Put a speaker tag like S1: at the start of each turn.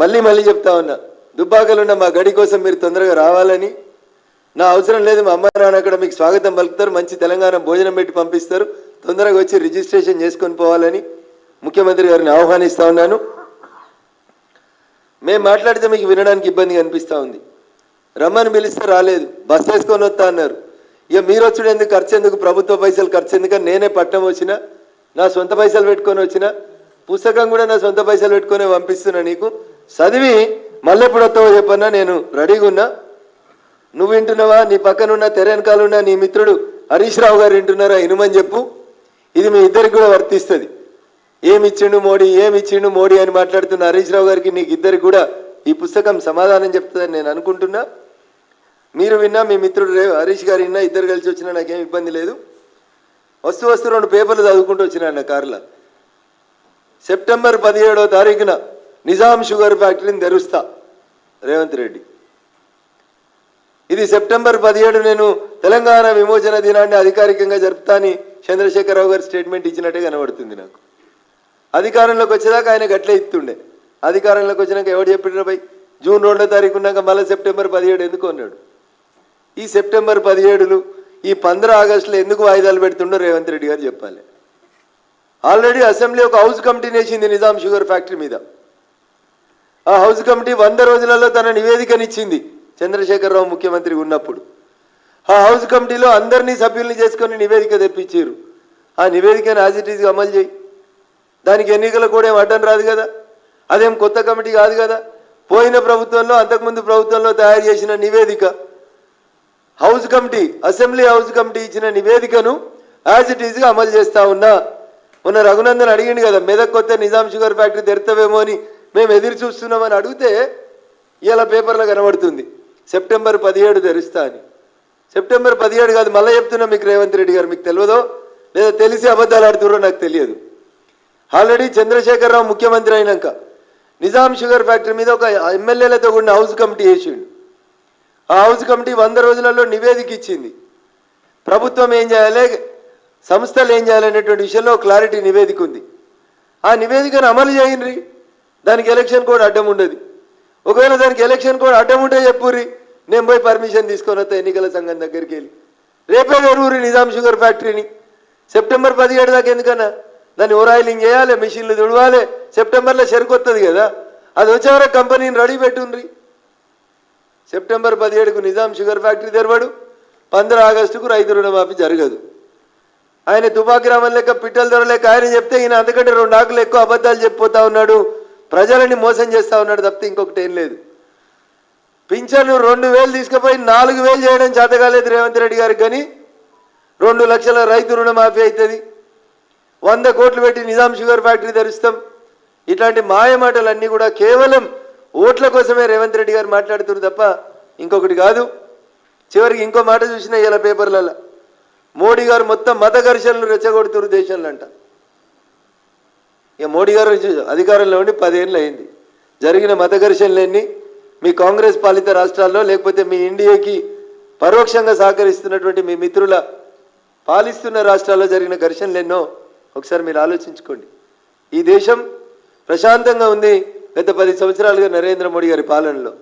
S1: మళ్ళీ మళ్ళీ చెప్తా ఉన్నా. దుబ్బాకలున్న మా గడి కోసం మీరు తొందరగా రావాలని. నా అవసరం లేదు మా అమ్మ నాన్న అక్కడ మీకు స్వాగతం పలుకుతారు మంచి తెలంగాణ భోజనం పెట్టి పంపిస్తారు. తొందరగా వచ్చి రిజిస్ట్రేషన్ చేసుకొని పోవాలని ముఖ్యమంత్రి గారిని ఆహ్వానిస్తా ఉన్నాను. మేము మాట్లాడితే మీకు వినడానికి ఇబ్బందిగా అనిపిస్తూ ఉంది. రమ్మని పిలిస్తే రాలేదు బస్ వేసుకొని వస్తా అన్నారు. ఇక మీరు వచ్చుడు ఎందుకు ఖర్చు ఎందుకు ప్రభుత్వ పైసలు ఖర్చు ఎందుకని నేనే పట్టణం వచ్చిన నా సొంత పైసలు పెట్టుకొని వచ్చిన పుస్తకం కూడా నా సొంత పైసలు పెట్టుకొని పంపిస్తున్నా నీకు. చదివి మళ్ళీ ఎప్పుడు వస్తావో చెప్పన్నా నేను రెడీగా ఉన్నా. నువ్వు వింటున్నావా? నీ పక్కనున్న తెరెనకాలున్న నీ మిత్రుడు హరీష్ రావు గారు వింటున్నారా? ఇనుమని చెప్పు. ఇది మీ ఇద్దరికి కూడా వర్తిస్తుంది. ఏమిచ్చిండు మోడీ? ఏమిచ్చిండు మోడీ అని మాట్లాడుతున్న హరీష్ రావు గారికి నీకు ఇద్దరికి కూడా ఈ పుస్తకం సమాధానం చెప్తుందని నేను అనుకుంటున్నా. మీరు విన్నా మీ మిత్రుడు రే హరీష్ గారు విన్నా ఇద్దరు కలిసి వచ్చినా నాకేం ఇబ్బంది లేదు. వస్తు వస్తు రెండు పేపర్లు చదువుకుంటూ వచ్చినా అన్న కారులో. సెప్టెంబర్ పదిహేడో తారీఖున నిజాం షుగర్ ఫ్యాక్టరీని తెరుస్తా రేవంత్ రెడ్డి. ఇది సెప్టెంబర్ పదిహేడు నేను తెలంగాణ విమోచన దినాన్ని అధికారికంగా జరుపుతానని చంద్రశేఖరరావు గారు స్టేట్మెంట్ ఇచ్చినట్టే కనబడుతుంది నాకు. అధికారంలోకి వచ్చేదాకా ఆయన గట్లే ఇస్తుండే. అధికారంలోకి వచ్చినాక ఎవడు చెప్పిన పై జూన్ రెండో తారీఖు ఉన్నాక మళ్ళీ సెప్టెంబర్ పదిహేడు ఎందుకు అన్నాడు? ఈ సెప్టెంబర్ పదిహేడులు ఈ పంద్ర ఆగస్టులో ఎందుకు వాయిదాలు పెడుతుండో రేవంత్ రెడ్డి గారు చెప్పాలి. ఆల్రెడీ అసెంబ్లీ ఒక హౌస్ కమిటీని వేసింది నిజాం షుగర్ ఫ్యాక్టరీ మీద. ఆ హౌస్ కమిటీ వంద రోజులలో తన నివేదికనిచ్చింది. చంద్రశేఖరరావు ముఖ్యమంత్రి ఉన్నప్పుడు. ఆ హౌస్ కమిటీలో అందరినీ సభ్యుల్ని చేసుకొని నివేదిక తెప్పించారు. ఆ నివేదికను యాజ్ అమలు చేయి. దానికి ఎన్నికల కూడా ఏం అడ్డం రాదు కదా. అదేం కొత్త కమిటీ కాదు కదా. పోయిన ప్రభుత్వంలో అంతకుముందు ప్రభుత్వంలో తయారు చేసిన నివేదిక. House committee assembly house committee ఇచ్చిన నివేదికను యాజ్ ఇట్ ఈజ్గా అమలు చేస్తా ఉన్నా. మొన్న రఘునందన్ అడిగిండు కదా మెదక్ కొత్త నిజాం షుగర్ ఫ్యాక్టరీ తెరుతావేమో అని. మేము ఎదురు చూస్తున్నామని అడిగితే ఇలా పేపర్లో కనబడుతుంది. సెప్టెంబర్ పదిహేడు తెరుస్తా అని. సెప్టెంబర్ పదిహేడు కాదు మళ్ళీ చెప్తున్నా మీకు రేవంత్ రెడ్డి గారు మీకు తెలియదో లేదా తెలిసి అబద్ధాలు ఆడుతున్నారో నాకు తెలియదు. ఆల్రెడీ చంద్రశేఖరరావు ముఖ్యమంత్రి అయినాక నిజాం షుగర్ ఫ్యాక్టరీ మీద ఒక ఎమ్మెల్యేలతో కూడిన హౌస్ కమిటీ వేసిండు. ఆ హౌస్ కమిటీ వంద రోజులలో నివేదిక ఇచ్చింది. ప్రభుత్వం ఏం చేయాలి సంస్థలు ఏం చేయాలనేటువంటి విషయంలో క్లారిటీ నివేదిక ఉంది. ఆ నివేదికను అమలు చేయండి. దానికి ఎలక్షన్ కోడ్ అడ్డం ఉండదు. ఒకవేళ దానికి ఎలక్షన్ కోడ్ అడ్డం ఉంటే చెప్పుర్రి నేను పోయి పర్మిషన్ తీసుకొని వస్తా ఎన్నికల సంఘం దగ్గరికి వెళ్ళి. రేపే తెరువురి నిజాం షుగర్ ఫ్యాక్టరీని. సెప్టెంబర్ పదిహేడు దాకా ఎందుకన్నా? దాన్ని ఓరాయిలింగ్ చేయాలి మిషన్లు తుడవాలి. సెప్టెంబర్లో సరికొత్తది కదా. అది వచ్చే వరకు కంపెనీని రెడీ పెట్టుండ్రి. సెప్టెంబర్ పదిహేడుకు నిజాం షుగర్ ఫ్యాక్టరీ తెరవడు. పంద్ర ఆగస్టుకు రైతు రుణమాఫీ జరగదు. ఆయన తుపాకి రామన్ లెక్క పిట్టలు దొరలేక ఆయన చెప్తే ఈయన అంతకంటే రెండు ఆకులు ఎక్కువ అబద్ధాలు చెప్పిపోతా ఉన్నాడు. ప్రజలని మోసం చేస్తా ఉన్నాడు తప్పితే ఇంకొకటి ఏం లేదు. పింఛను రెండు వేలు తీసుకుపోయి నాలుగు వేలు చేయడం చేత కాలేదు రేవంత్ రెడ్డి గారికి కానీ రెండు లక్షల రైతు రుణమాఫీ అవుతుంది వంద కోట్లు పెట్టి నిజాం షుగర్ ఫ్యాక్టరీ తెరుస్తాం ఇట్లాంటి మాయమాటలన్నీ కూడా కేవలం ఓట్ల కోసమే రేవంత్ రెడ్డి గారు మాట్లాడుతున్నారు తప్ప ఇంకొకటి కాదు. చివరికి ఇంకో మాట చూసిన ఇలా పేపర్లలో మోడీ గారు మొత్తం మత ఘర్షణలు రెచ్చగొడుతున్నారు దేశంలో అంట. ఇక మోడీ గారు అధికారంలో ఉండి పదేళ్ళు అయింది. జరిగిన మత ఘర్షణలన్నీ మీ కాంగ్రెస్ పాలిత రాష్ట్రాల్లో లేకపోతే మీ ఇండియాకి పరోక్షంగా సహకరిస్తున్నటువంటి మీ మిత్రుల పాలిస్తున్న రాష్ట్రాల్లో జరిగిన ఘర్షణలు ఎన్నో ఒకసారి మీరు ఆలోచించుకోండి. ఈ దేశం ప్రశాంతంగా ఉంది గత పది సంవత్సరాలుగా నరేంద్ర మోడీ గారి పాలనలో.